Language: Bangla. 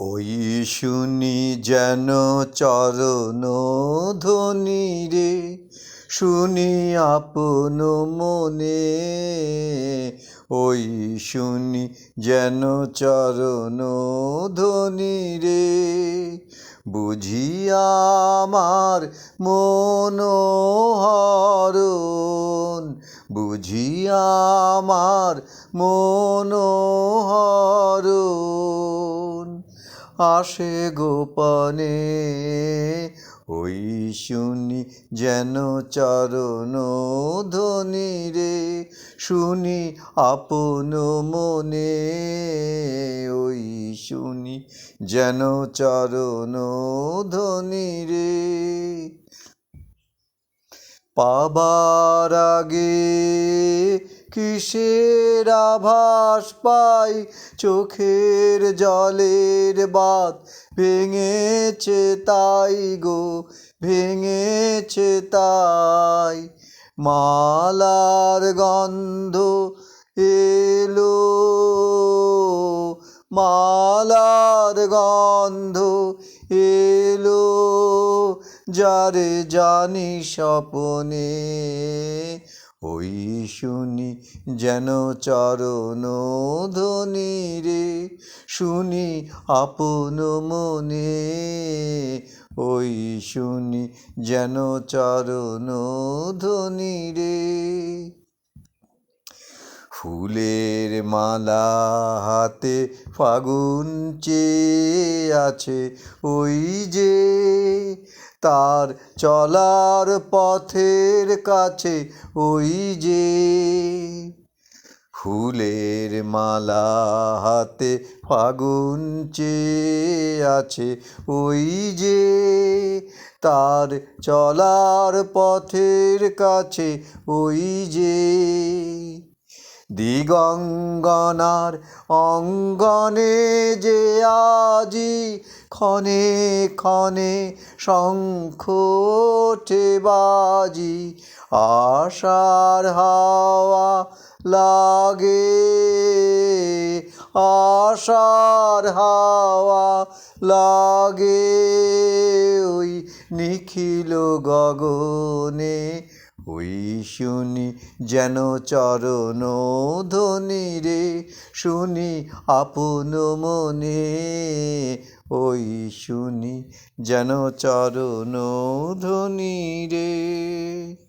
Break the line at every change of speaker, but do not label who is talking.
ওই শুনি যেন চরণ ধ্বনি রে, শুনি আপন মনে। ওই শুনি যেন চরণ ধ্বনি রে, বুঝিয়া আমার মনোহরণ বুঝিয়া আমার মনোহরণ আসে গোপনে, ওই শুনি যেন চরণ ধ্বনি রে, শুনি আপন মনে, ওই শুনি যেন চরণ ধ্বনি রে। পাবার আগে কিসের আভাস পাই? চোখের জলের বাত ভেঙেছে তাই গো, ভেঙেছে তাই। মালার গন্ধ এলো, মালার গন্ধ এলো, যারে জানি স্বপনে। ওই শুনি যেন চরণ ধ্বনি রে, শুনি আপন মনে। ওই শুনি যেন চরণ ধ্বনি রে, ফুলের মালা হাতে ফাগুন চেয়ে আছে ওই যে তার চলার পথের কাছে ওই যে ফুলের মালা হাতে ফাগুন চেয়ে আছে ওই যে তার চলার পথের কাছে ওই যে দিগঙ্গনার অঙ্গনে যে আজি ক্ষণে ক্ষণে শঙ্খ বাজি, আশার হাওয়া লাগে। আশার হাওয়া লাগে ওই নিখিল গগনে ওই শুনি যেন চরণ ধ্বনি রে, শুনি আপন মনে। ওই শুনি যেন চরণ ধ্বনি রে।